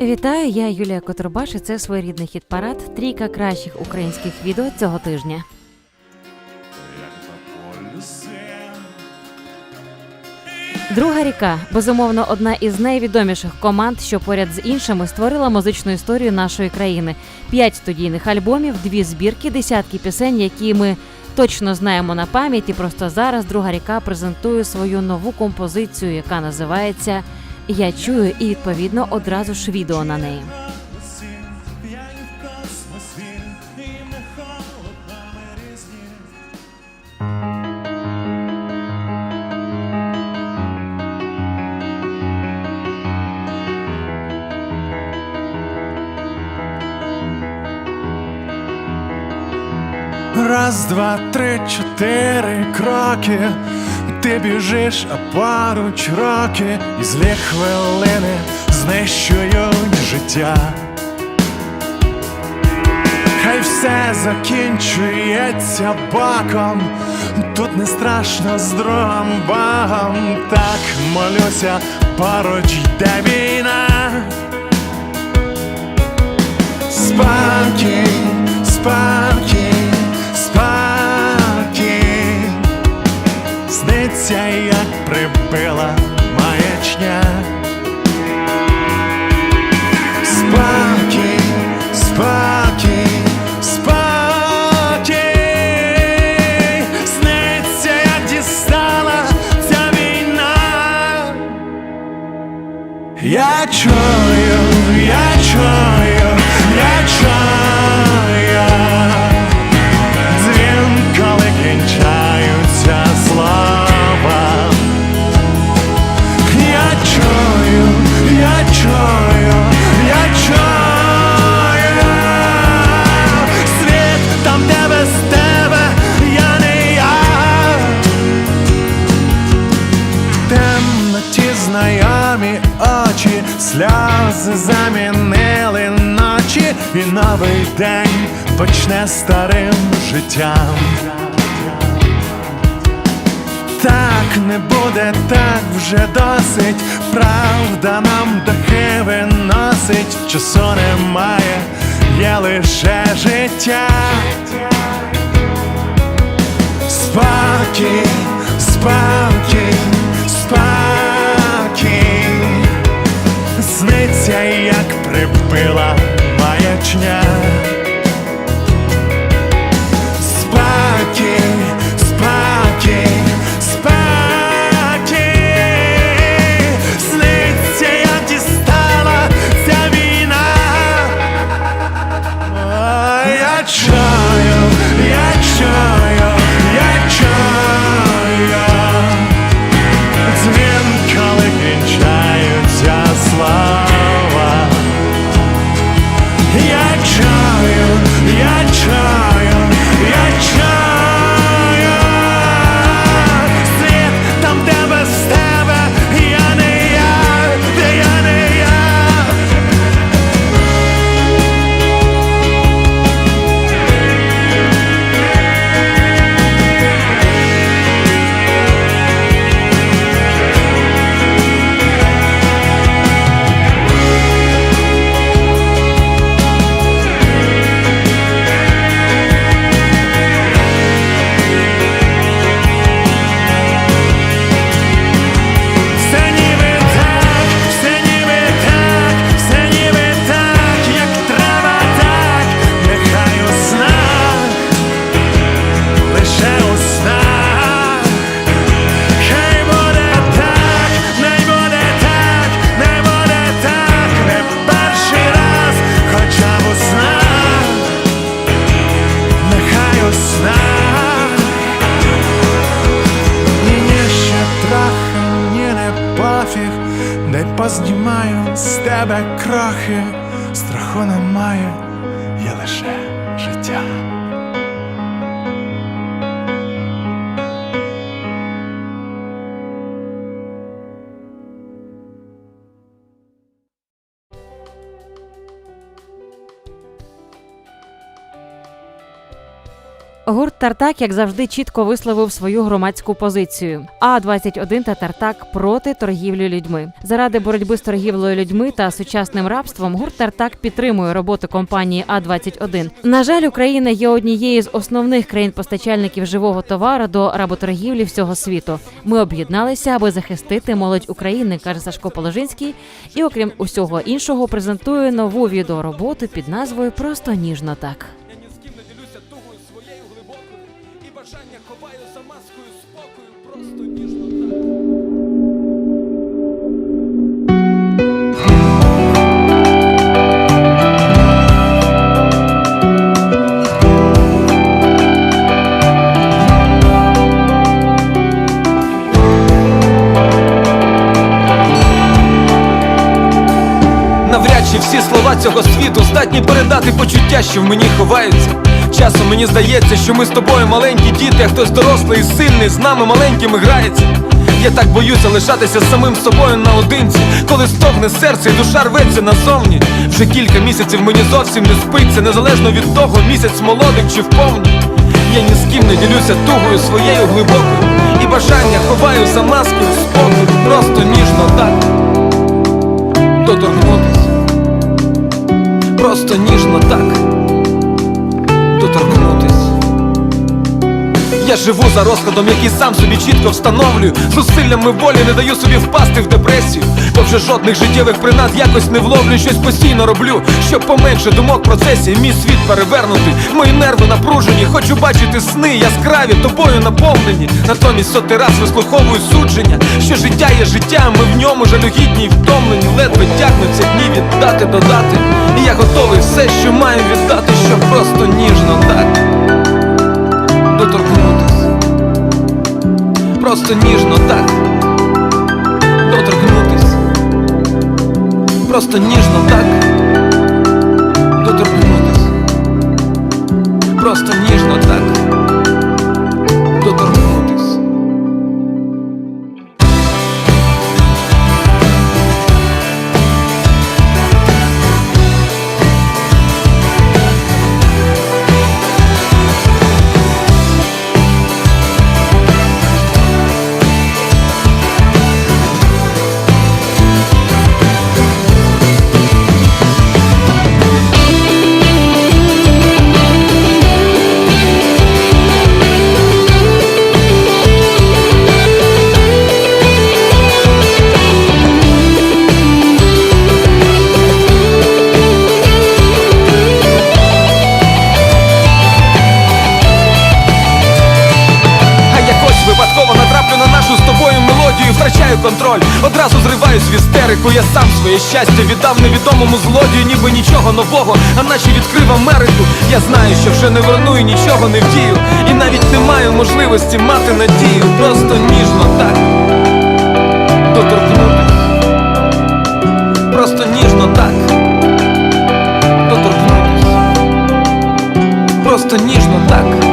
Вітаю, я Юлія Котробаш, і це своєрідний хіт парад. Трійка кращих українських відео цього тижня. Друга ріка безумовно одна із найвідоміших команд, що поряд з іншими створила музичну історію нашої країни. П'ять студійних альбомів, дві збірки, десятки пісень, які ми точно знаємо на пам'ять. І просто зараз друга ріка презентує свою нову композицію, яка називається Я чую і відповідно одразу ж відео на неї. Раз, два, три, чотири кроки. Ти біжиш, а поруч роки, і злі хвилини знищують життя. Хай все закінчується боком, тут не страшно з другом Богом. Так молюся, поруч йде війна. Спокій, спокій, я чую, я чую, замінили ночі, і новий день почне старим життям. Так не буде, так вже досить. Правда нам дахи виносить, часу немає, є лише життя. Спокій, спокій прибила маячня страху Гурт Тартак, як завжди, чітко висловив свою громадську позицію. А 21 та Тартак проти торгівлі людьми. Заради боротьби з торгівлею людьми та сучасним рабством гурт Тартак підтримує роботу компанії А 21 На жаль, Україна є однією з основних країн-постачальників живого товару до работоргівлі всього світу. Ми об'єдналися, аби захистити молодь України, каже Сашко Положинський. І окрім усього іншого, презентує нову відеороботу під назвою Просто ніжно так. Навряд всі слова цього світу здатні передати почуття, що в мені ховаються. Часом мені здається, що ми з тобою маленькі діти, а хтось дорослий і сильний з нами маленькими грається. Я так боюся лишатися самим собою наодинці, коли стогне серце і душа рветься назовні. Вже кілька місяців мені зовсім не спиться, незалежно від того, місяць молодик чи вповні. Я ні з ким не ділюся тугою своєю глибокою, і бажання ховаю за маскою спокою, просто ніжно так. Доторкнутись Просто ніжно так. Доторкнутись я живу за розкладом, який сам собі чітко встановлюю. Зусиллями волі не даю собі впасти в депресію. Бо вже жодних життєвих принад якось не вловлю Щось постійно роблю, щоб поменше думок в процесі. Мій світ перевернутий, мої нерви напружені. Хочу бачити сни яскраві, тобою наповнені. Натомість сотий раз вислуховую судження Що життя є життя, ми в ньому жалюгідні й втомлені. Ледве тягнуться дні віддати додати І я готовий все, що маю віддати, щоб просто ніжно Просто ніжно так доторкнутись Просто ніжно так доторкнутись Просто ніжно так доторкнутись Істерику. Я сам своє щастя віддав невідомому злодію, ніби нічого нового, а наче відкрив Америку. Я знаю, що вже не верну і нічого не вдію. І навіть не маю можливості мати надію. Просто ніжно так доторкнутись. Просто ніжно так доторкнутись. Просто ніжно так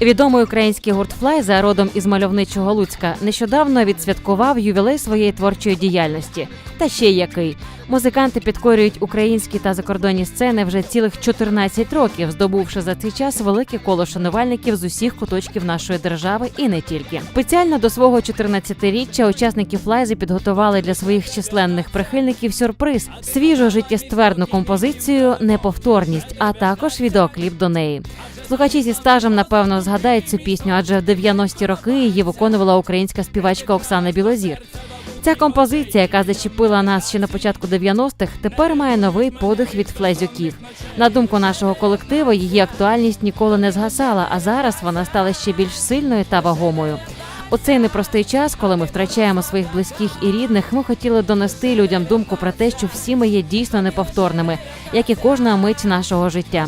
Відомий український гурт Флай за родом із мальовничого Луцька нещодавно відсвяткував ювілей своєї творчої діяльності. Та ще який музиканти підкорюють українські та закордонні сцени вже цілих 14 років, здобувши за цей час велике коло шанувальників з усіх куточків нашої держави і не тільки. Спеціально до свого 14-річчя учасники Флайзи підготували для своїх численних прихильників сюрприз свіжу життєствердну композицію Неповторність, а також відеокліп до неї. Слухачі зі стажем напевно згадають цю пісню, адже в 90-ті роки її виконувала українська співачка Оксана Білозір. Ця композиція, яка зачепила нас ще на початку 90-х, тепер має новий подих від флезюків. На думку нашого колективу, її актуальність ніколи не згасала, а зараз вона стала ще більш сильною та вагомою. У цей непростий час, коли ми втрачаємо своїх близьких і рідних, ми хотіли донести людям думку про те, що всі ми є дійсно неповторними, як і кожна мить нашого життя.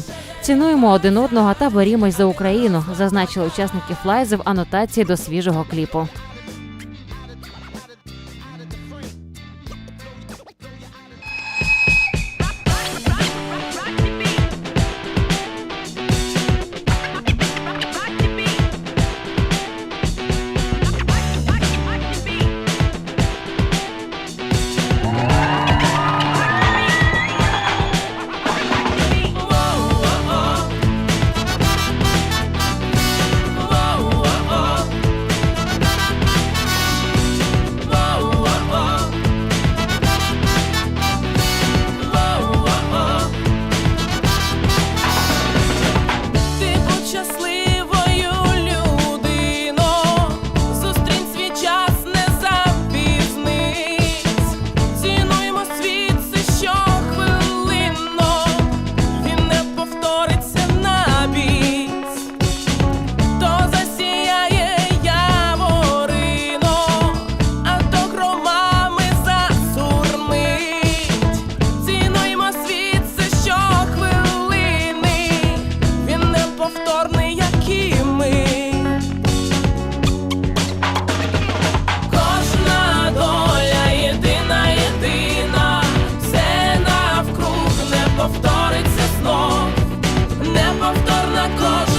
Цінуємо один одного та борімось за Україну, зазначили учасники флайзи в анотації до свіжого кліпу. знов неповторна кожна.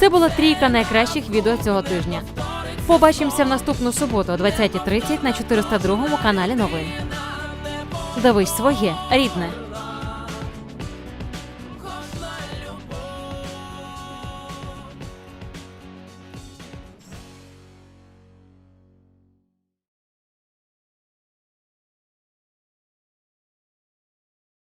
Це була трійка найкращих відео цього тижня. Побачимося в наступну суботу о 20.30 на 402 каналі новин. Дивись своє рідне.